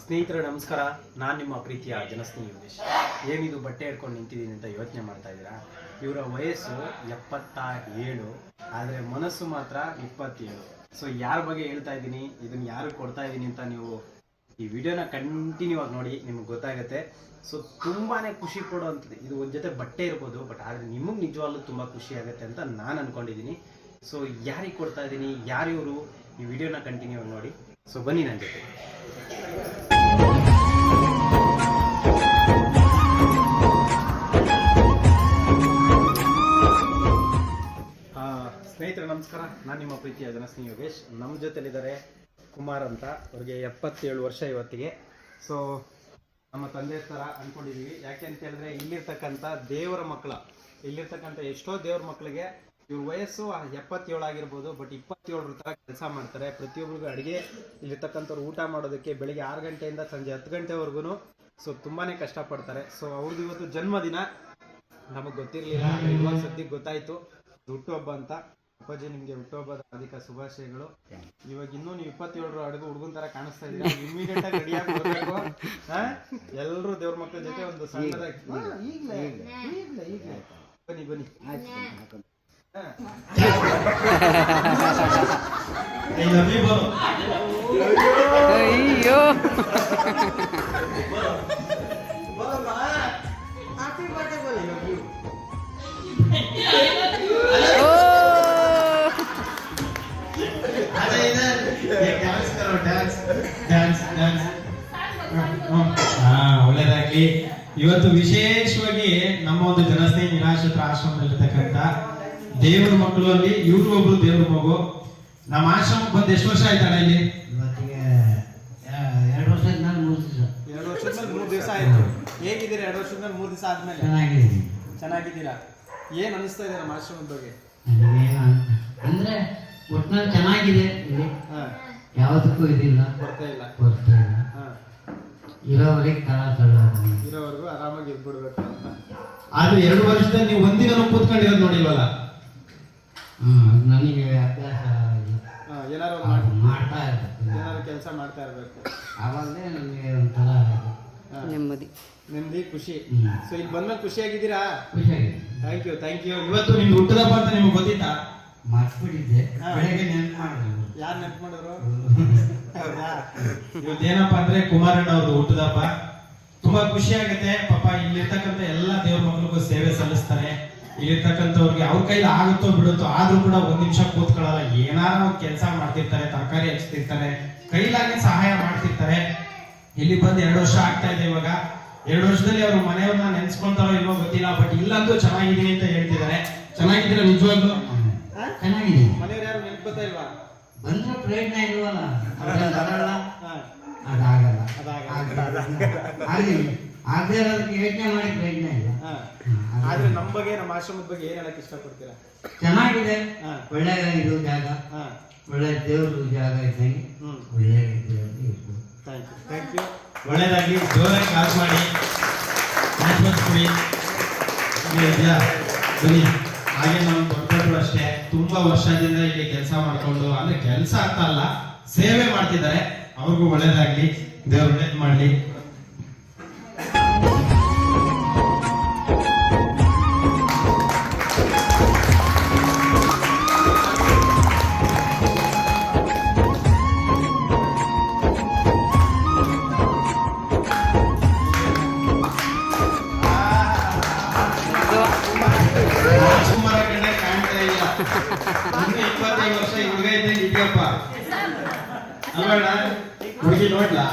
ಸ್ನೇಹಿತರೆ, ನಮಸ್ಕಾರ. ನಾನು ನಿಮ್ಮ ಪ್ರೀತಿಯ ಜನಸ್ನೇಹಿ ಯೋಗೇಶ್ ಏನಿದು ಬಟ್ಟೆ ಹಿಡ್ಕೊಂಡು ನಿಂತಿದ್ದೀನಿ ಅಂತ ಯೋಚನೆ ಮಾಡ್ತಾ ಇದ್ದೀರಾ? ಇವರ ವಯಸ್ಸು ಎಪ್ಪತ್ತ ಏಳು ಆದರೆ ಮನಸ್ಸು ಮಾತ್ರ ಇಪ್ಪತ್ತೇಳು. ಸೊ ಯಾರ ಬಗ್ಗೆ ಹೇಳ್ತಾ ಇದ್ದೀನಿ, ಇದನ್ನು ಯಾರು ಕೊಡ್ತಾ ಇದ್ದೀನಿ ಅಂತ ನೀವು ಈ ವಿಡಿಯೋನ ಕಂಟಿನ್ಯೂ ಆಗಿ ನೋಡಿ, ನಿಮ್ಗೆ ಗೊತ್ತಾಗುತ್ತೆ. ಸೊ ತುಂಬಾನೇ ಖುಷಿ ಕೊಡುವಂಥದ್ದು. ಇದು ಒಂದು ಜೊತೆ ಬಟ್ಟೆ ಇರ್ಬೋದು, ಬಟ್ ಆದರೆ ನಿಮಗೆ ನಿಜವಾಗ್ಲೂ ತುಂಬ ಖುಷಿ ಆಗುತ್ತೆ ಅಂತ ನಾನು ಅಂದ್ಕೊಂಡಿದ್ದೀನಿ ಸೊ ಯಾರಿಗೆ ಕೊಡ್ತಾ ಇದ್ದೀನಿ ಯಾರಿವರು ಈ ವಿಡಿಯೋನ ಕಂಟಿನ್ಯೂ ಆಗಿ ನೋಡಿ. ಸೊ ಬನ್ನಿ ನನ್ನ ಜೊತೆ. ಸ್ನೇಹಿತರೆ, ನಮಸ್ಕಾರ. ನಾನು ನಿಮ್ಮ ಪ್ರೀತಿಯ ಜನಸ್ನಿ ಯೋಗೇಶ್. ನಮ್ಮ ಜೊತೆಲಿದ್ದಾರೆ ಕುಮಾರ್ ಅಂತ. ಅವ್ರಿಗೆ ಎಪ್ಪತ್ತೇಳು ವರ್ಷ ಇವತ್ತಿಗೆ. ಸೊ ನಮ್ಮ ತಂದೆ ಥರ ಅಂದ್ಕೊಂಡಿದ್ದೀವಿ ಯಾಕೆ ಅಂತ ಹೇಳಿದ್ರೆ, ಇಲ್ಲಿರ್ತಕ್ಕಂಥ ದೇವರ ಮಕ್ಕಳ, ಇಲ್ಲಿರ್ತಕ್ಕಂಥ ಎಷ್ಟೋ ದೇವ್ರ ಮಕ್ಕಳಿಗೆ ಇವ್ರ ವಯಸ್ಸು ಎಪ್ಪತ್ತೇಳು ಆಗಿರ್ಬೋದು ಬಟ್ ಇಪ್ಪತ್ತೇಳರ ತರ ಕೆಲಸ ಮಾಡ್ತಾರೆ. ಪ್ರತಿಯೊಬ್ಬರಿಗೂ ಅಡಿಗೆ ಇಲ್ಲಿರ್ತಕ್ಕಂಥವ್ರು ಊಟ ಮಾಡೋದಕ್ಕೆ ಬೆಳಿಗ್ಗೆ ಆರು ಗಂಟೆಯಿಂದ ಸಂಜೆ ಹತ್ತು ಗಂಟೆವರೆಗೂ ಸೊ ತುಂಬಾನೇ ಕಷ್ಟಪಡ್ತಾರೆ. ಸೊ ಅವ್ರದ್ದು ಇವತ್ತು ಜನ್ಮದಿನ. ನಮಗೆ ಗೊತ್ತಿರಲಿಲ್ಲ ಇವಾಗ ಸದ್ಯಕ್ಕೆ ಗೊತ್ತಾಯ್ತು. ಹುಟ್ಟುಹಬ್ಬ ಅಂತ. ಅಪ್ಪಾಜಿ ನಿಮ್ಗೆ ಹುಟ್ಟುಹಬ್ಬದ ಅಧಿಕ ಶುಭಾಶಯಗಳು. ಇವಾಗ ಇನ್ನೂ ನೀವು ಇಪ್ಪತ್ತೇಳರ ಅಡುಗೆ ಹುಡುಗನ ತರ ಕಾಣಿಸ್ತಾ ಇದ್ದೀರಾ? ಇಮಿಡಿಯೇಟ್ ಆಗಿ ರೆಡಿಯಾಗಿ ಬರಬೇಕು ಎಲ್ಲರೂ ದೇವ್ರ ಮಕ್ಕಳ ಜೊತೆ ಒಂದು ಸಣ್ಣದಾಗಿ ಬನ್ನಿ ಬನ್ನಿ. ಒಳ್ಳೇದಾಗ್ಲಿ. ಇವತ್ತು ವಿಶೇಷವಾಗಿ ನಮ್ಮ ಒಂದು ಜನಸ್ನೇಹಿ ನಿರಾಶ್ರಿತ ಆಶ್ರಮದಲ್ಲಿರ್ತಕ್ಕಂಥ ದೇವರ ಮಕ್ಕಳು ಅಲ್ಲಿ ಇವ್ರು ಒಬ್ರು ದೇವ್ರ ಮಗು. ನಮ್ಮ ಆಶ್ರಮ ಬಂದು ಎಷ್ಟು ವರ್ಷ ಆಯ್ತಾ ಇಲ್ಲಿ? ಇವತ್ತಿಗೆ ಎರಡು ವರ್ಷದ ನಾನು ಮೂರು ದಿವಸ. ಎರಡು ವರ್ಷದ ಮೇಲೆ ಮೂರು ದಿವಸ ಆಯ್ತು. ಹೇಗಿದ್ದೀರಾ ಎರಡು ವರ್ಷದ ಮೇಲೆ ಮೂರು ದಿವಸ ಆದ್ಮೇಲೆ? ಚೆನ್ನಾಗಿದ್ದೀನಿ. ಚೆನ್ನಾಗಿದ್ದೀರಾ? ಏನ್ ಅನಿಸ್ತಾ ಇದೆ ನಮ್ಮ ಆಶ್ರಮದ ಬಗ್ಗೆ? ಅಂದ್ರೆ ಒಟ್ನಲ್ಲಿ ಚೆನ್ನಾಗಿದೆ ಇಲ್ಲಿ. ಹಾ. ಯಾವುದಕ್ಕೂ ಇದಿಲ್ಲ. ಬರ್ತಾ ಇಲ್ಲ. ಬರ್ತಾ ಇಲ್ಲ. ಹಾ. ಇರೋವರೆಗೆ ತಳ್ಳ ಇರೋವರೆಗೂ ಆರಾಮಾಗಿ ಇದ್ಬಿಡ್ಬೇಕು ಅಂತ. ಆದ್ರೆ ಎರಡು ವರ್ಷದಲ್ಲಿ ನೀವು ಒಂದಿನ ಕೂತ್ಕೊಂಡಿರೋದು ನೋಡಿಲ್ವಲ್ಲ? ನನಗೆ ಅಭ್ಯಾಸ ಏನಾರು ಮಾಡ್ತಾ ಇರ್ಬೇಕು ಏನಾದ್ರು ಕೆಲಸ ಮಾಡ್ತಾ ಇರ್ಬೇಕು. ಆವಾಗಲೇ ನನಗೆ ಒಂಥರ. ನೆಮ್ಮದಿ. ನೆಮ್ಮದಿ ಖುಷಿ. ಸೊ ಇಲ್ಲಿ ಬಂದ್ಮೇಲೆ ಖುಷಿಯಾಗಿದ್ದೀರಾ? ಖುಷಿಯಾಗಿದೆ. ಥ್ಯಾಂಕ್ ಯು ಥ್ಯಾಂಕ್ ಯು ಇವತ್ತು ನಿಮ್ಮ ಹುಟ್ಟದಪ್ಪ ಅಂತ ನಿಮ್ಗೆ ಗೊತ್ತಿತ್ತಾ? ಮರ್ತ್ಬಿಟ್ಟಿದ್ದೆ. ಬೆಳಗ್ಗೆ ನೆನ್ಪು ಮಾಡಿದೆ. ಯಾರು ನೆನ್ಪು ಮಾಡಿದ್ರು? ಹೌದಾ? ಇವತ್ತೇನಪ್ಪ ಅಂದ್ರೆ ಕುಮಾರಣ್ಣ ಅವ್ರದ್ದು ಹುಟ್ಟದಪ್ಪ. ತುಂಬಾ ಖುಷಿ ಆಗುತ್ತೆ. ಪಾಪ ಇಲ್ಲಿರ್ತಕ್ಕಂಥ ಎಲ್ಲ ದೇವ್ರ ಮಕ್ಕಳಿಗೂ ಸೇವೆ ಸಲ್ಲಿಸ್ತಾರೆ. ಇಲ್ಲಿರ್ತಕ್ಕಂಥವ್ರಿಗೆ ಅವ್ರ ಕೈಲಿ ಆಗುತ್ತೋ ಬಿಡುತ್ತೋ ಆದ್ರೂ ಕೂಡ ಒಂದ್ ನಿಮಿಷ ಕೂತ್ಕೊಳ್ಳಲ್ಲ. ಏನಾರ ಒಂದ್ ಕೆಲಸ ಮಾಡ್ತಿರ್ತಾರೆ ತರಕಾರಿ ಹಚ್ತಿರ್ತಾರೆ ಕೈಲಾಗಿ ಸಹಾಯ ಮಾಡ್ತಿರ್ತಾರೆ. ಇಲ್ಲಿ ಬಂದು ಎರಡು ವರ್ಷ ಆಗ್ತಾ ಇದೆ ಇವಾಗ. ಎರಡು ವರ್ಷದಲ್ಲಿ ಅವ್ರ ಮನೆಯವ್ರನ್ನ ನೆನ್ಸ್ಕೊಂತಾರೋ ಇಲ್ವೋ ಗೊತ್ತಿಲ್ಲ ಬಟ್ ಇಲ್ಲಂತೂ ಚೆನ್ನಾಗಿದೆ ಅಂತ ಹೇಳ್ತಿದ್ದಾರೆ. ಚೆನ್ನಾಗಿದ್ರೆ ನಿಜವಾಗ್ಲೂ? ಚೆನ್ನಾಗಿದೆ. ಮನೆಯವ್ರು ಯಾರು ಇಲ್ವಾ? ಬಂದ್ರೆ ಪ್ರಯತ್ನ ಇಲ್ವಲ್ಲ? ಅದಾಗಲ್ಲ. ಅದಾಗಲ್ಲ. ಆಗಲಿ ಆಗದೆ ಅದಕ್ಕೆ ಯೋಚನೆ ಮಾಡಿ ಪ್ರಯತ್ನ ಇಲ್ಲ. ಆದ್ರೆ ನಮ್ಮ ಬಗ್ಗೆ ನಮ್ಮ ಆಶ್ರಮದ ಬಗ್ಗೆ ಏನ್ ಹೇಳಕ್ ಇಷ್ಟಪಡ್ತೀರಾ ಚೆನ್ನಾಗಿದೆ. ಹಾ. ಒಳ್ಳೆ ಇದು ಜಾಗ. ಹಾ. ಒಳ್ಳೆ ದೇವ್ರ ಜಾಗ ಇದ್ದಂಗೆ ಒಳ್ಳೆ ಥ್ಯಾಂಕ್ ಯು. Thank you. ಒಳ್ಳೇದಾಗ್ಲಿ ಜೋರಾಗಿ ಕಾಲ್ ಮಾಡಿ. ಬನ್ನಿ. ಹಾಗೆ ನಾವು ದೊಡ್ಡವರು ಅಷ್ಟೇ. ತುಂಬಾ ವರ್ಷದಿಂದ ಇಲ್ಲಿ ಕೆಲಸ ಮಾಡ್ಕೊಂಡು ಅಂದ್ರೆ ಕೆಲಸ ಅಂತ ಅಲ್ಲ ಸೇವೆ ಮಾಡ್ತಿದ್ದಾರೆ. ಅವ್ರಿಗೂ ಒಳ್ಳೇದಾಗ್ಲಿ ದೇವ್ರ ಒಳ್ಳೇದ್ ಮಾಡ್ಲಿ. ಹುಡುಗಿ ನೋಡ್ಲಾ?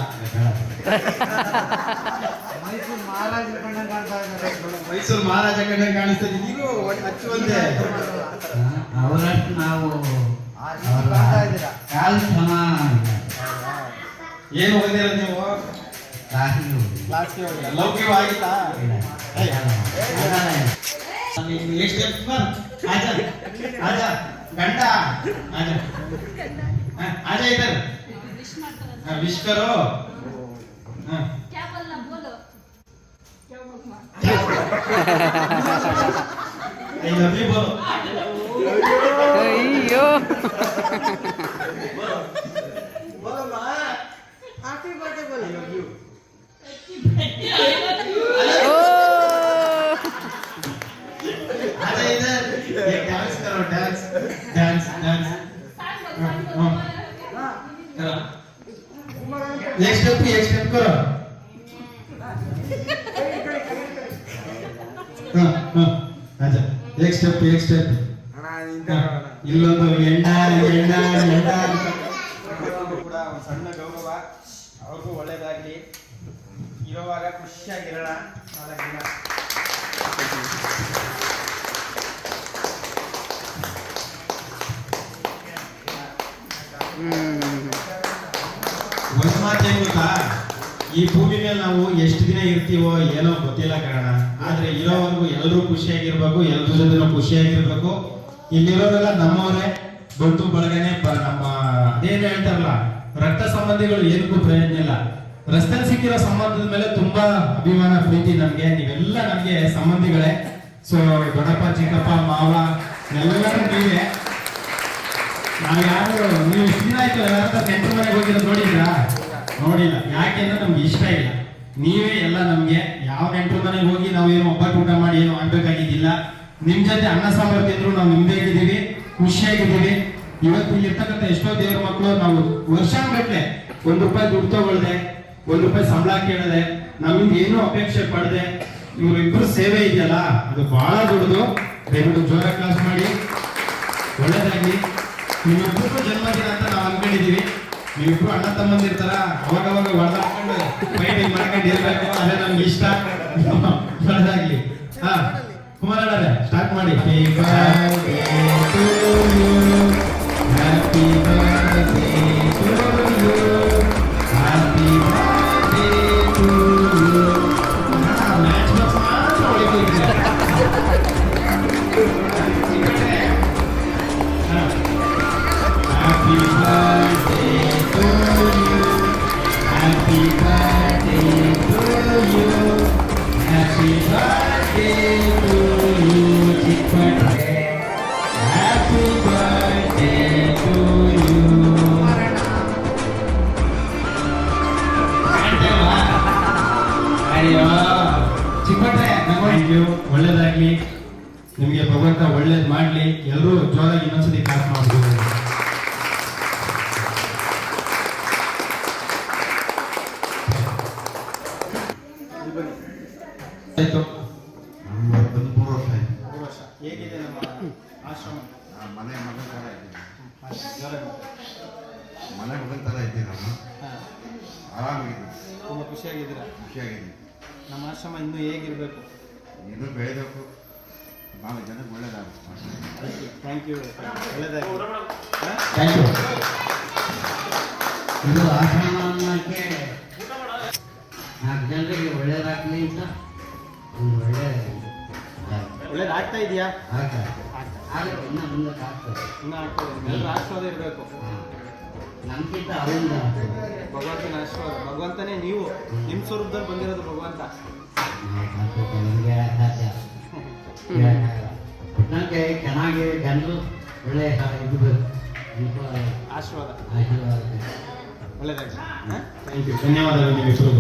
ಮೈಸೂರು ಮಹಾರಾಜ ಕಂಡ ಕಾಣಿಸ್ತದೆ ನೀವು ಹಚ್ಚುವಂತೆ. ಅವರಷ್ಟು ನಾವು ಅವರ ಕಾಲು ಸಮ ಏನು ಓದಿರ ನೀವು? ಕ್ಲಾಸ್ಗೆ ಹೋಗಿ. ಲೌಕಿಕವಾಗಿತ್ತಾ? ಇಲ್ಲ. ನೀನು ಎಷ್ಟು ಆಜಾ ಆಜಾ ಗಂಡ. ಆಜಾ ಆಜಾ ಇದ್ದಾರೆ. हाँ विश करो हाँ क्या बोलना बोलो क्या बोलना आई लव यू बोलो अयो बोलो बोलो माँ आखिरी बातें बोलो आई लव यू अच्छा इधर ये डांस करो डांस डांस डांस हाँ हाँ एक स्टेप एक स्टेप करो हाँ हाँ अच्छा एक स्टेप एक स्टेप ಇಲ್ಲೊಂದು ಎಂಡ ಎಂಡ ಎಂಡ ಅಂತ ಅವ್ರಿಗೂ ಕೂಡ ಒಂದು ಸಣ್ಣ ಗೌರವ ಅವ್ರಿಗೂ ಒಳ್ಳೇದಾಗ್ಲಿ ಇರೋವಾಗ ಖುಷಿಯಾಗಿರೋಣ ನಾಲ್ಕು ದಿನ ಈ ಭೂಮಿ ಮೇಲೆ ನಾವು ಎಷ್ಟು ದಿನ ಇರ್ತೀವೋ ಏನೋ ಗೊತ್ತಿಲ್ಲ ಕಾರಣ ಆದ್ರೆ ಇರೋವರೆಗೂ ಎಲ್ಲರೂ ಖುಷಿಯಾಗಿರ್ಬೇಕು ಎಲ್ಲರ ಜೊತೆ ಖುಷಿಯಾಗಿರ್ಬೇಕು. ಇಲ್ಲಿರೋರೆಲ್ಲ ನಮ್ಮವರೇ. ಬಂಟು ಬಳಗನೆ ನಮ್ಮ, ಅದೇನು ಹೇಳ್ತಾರಲ್ಲ, ರಕ್ತ ಸಂಬಂಧಿಗಳು ಏನಕ್ಕೂ ಪ್ರಯೋಜನ ಇಲ್ಲ. ರಸ್ತೆ ಸಿಕ್ಕಿರೋ ಸಂಬಂಧದ ಮೇಲೆ ತುಂಬಾ ಅಭಿಮಾನ, ಪ್ರೀತಿ ನಮ್ಗೆ. ನೀವೆಲ್ಲ ನಮ್ಗೆ ಸಂಬಂಧಿಗಳೇ. ಸೊ ದೊಡ್ಡಪ್ಪ, ಚಿಕ್ಕಪ್ಪ, ಮಾವ, ಎಲ್ಲರೂ ನೀವೇ. ನಾವು ಯಾರು, ನೀವು ಸೀನಾಯ್ತು ಆಯ್ತು ನೆಂಟರ ಮನೆಗೆ ಹೋಗಿರೋದು ನೋಡಿದ್ದೀರಾ ನೋಡಿಲ್ಲ. ಯಾಕೆಂದ್ರೆ ನಮ್ಗೆ ಇಷ್ಟ ಇಲ್ಲ. ನೀವೇ ಎಲ್ಲ ನಮ್ಗೆ ಯಾವ ನೆಂಟರ ಮನೆಗೆ ಹೋಗಿ ನಾವು ಏನು ಒಬ್ಬಟ್ಟು ಊಟ ಮಾಡಿ ಏನು ಆಗ್ಬೇಕಾಗಿದ್ದಿಲ್ಲ ನಿಮ್ ಜೊತೆ ಅನ್ನ ಸಾಂಬಾರು ತಿಂದ್ರು ನಾವು ನಿಮ್ದೇಗಿದ್ದೀವಿ ಖುಷಿಯಾಗಿದ್ದೀವಿ. ಇವತ್ತು ಇಲ್ಲಿರ್ತಕ್ಕಂಥ ಎಷ್ಟೋ ದೇವ್ರ ಮಕ್ಕಳು ನಾವು ವರ್ಷಾನ್ಗಟ್ಲೆ ಒಂದ್ ರೂಪಾಯಿ ದುಡ್ಡು ತಗೊಳ್ದೆ, ಒಂದ್ ರೂಪಾಯಿ ಸಂಬಳ ಕೇಳದೆ, ನಮಗೆ ಏನು ಅಪೇಕ್ಷೆ ಪಡದೆ. ಇವರಿಬ್ರು ಸೇವೆ ಇದೆಯಲ್ಲ, ಅದು ಬಹಳ ದೊಡ್ಡದು ದಯವಿಟ್ಟು ಜೋರ ಕ್ಲಾಸ್ ಮಾಡಿ. ಒಳ್ಳೇದಾಗಿ ನಿಮ್ಮ ಜನ್ಮದಿನ ನೀವಿಬ್ರು ಅಣ್ಣ ತಮ್ಮಂದಿರ್ತಾರ ಅವಾಗ ಅವಾಗ ಹೊಡೆದಾಕೊಂಡು ಫೈಟಿಂಗ್ ಮಾಡ್ಕೊಂಡು ಇರ್ಬೇಕು ಅದೇ ನಮ್ಗೆ ಇಷ್ಟ. ಹೊಡೆದಾಗ್ಲಿ. ಹಾ, ಕುಮಾರಣ್ಣರೇ ಸ್ಟಾರ್ಟ್ ಮಾಡಿ. ಹ್ಯಾಪಿ ಭಗವಂತ ಒಳ್ಳೇದು ಮಾಡಲಿ. ಎಲ್ಲರೂ ಜೋರಾಗಿ ಇನ್ನೊಂದ್ಸತಿ ಕ್ಲಾಸ್ ಮಾಡ್ಬೋದು. ಆಯ್ತು. ಮೂರು ವರ್ಷ ಆಯ್ತು. ಮೂರು ವರ್ಷ. ಹೇಗಿದೆ ನಮ್ಮ ಆಶ್ರಮ? ಮನೆ ಮಗನ ಥರ ಜೋರಾಗಿ. ಮನೆ ಮಗನ ಥರ ಇದ್ದೀವಿ ನಾವು ಹಾ, ಆರಾಮಾಗಿದ್ದೀವಿ ತುಂಬ ಖುಷಿಯಾಗಿದ್ದೀರಾ? ಖುಷಿಯಾಗಿದ್ದೀನಿ ನಮ್ಮ ಆಶ್ರಮ ಇನ್ನೂ ಹೇಗಿರಬೇಕು? ಇನ್ನೂ ಬೆಳೆಯಬೇಕು ನಾಲ್ಕು ಜನಕ್ಕೆ ಒಳ್ಳೇದಾಗುತ್ತೆ. Thank you? ಥ್ಯಾಂಕ್ ಯು ಇದು ಅನ್ನೋಕ್ಕೆ ನಾಲ್ಕು ಜನರಿಗೆ ಒಳ್ಳೇದಾಗಲಿ ಅಂತ ಒಂದು ಒಳ್ಳೆ ಒಳ್ಳೇದಾಗ್ತಾ ಇದೆಯಾ? ಆಗ್ತದೆ ಆದರೆ ಇನ್ನೂ ಮುಂದಕ್ಕೆ ಆಗ್ತದೆ ಇನ್ನೂ ಆಗ್ತದೆ ಎಲ್ಲರ ಆಶೀರ್ವಾದ ಇರಬೇಕು. ನಮ್ಗಿಂತ ಅವರಿಂದ ಭಗವಂತನ ಆಶೀರ್ವಾದ. ಭಗವಂತನೇ ನೀವು. ನಿಮ್ಮ ಸ್ವರೂಪದಲ್ಲಿ ಬಂದಿರೋದು ಭಗವಂತ. ನಿಮಗೆ ಸಾಧ್ಯ ಒಟ್ಟಿನಲ್ಲಿ ಚೆನ್ನಾಗಿ ಜನರು ಒಳ್ಳೆ ಇದು ಆಶೀರ್ವಾದ. ಆಶೀರ್ವಾದ ಒಳ್ಳೇದಾಗಿ ಥ್ಯಾಂಕ್ ಯು ಧನ್ಯವಾದಗಳು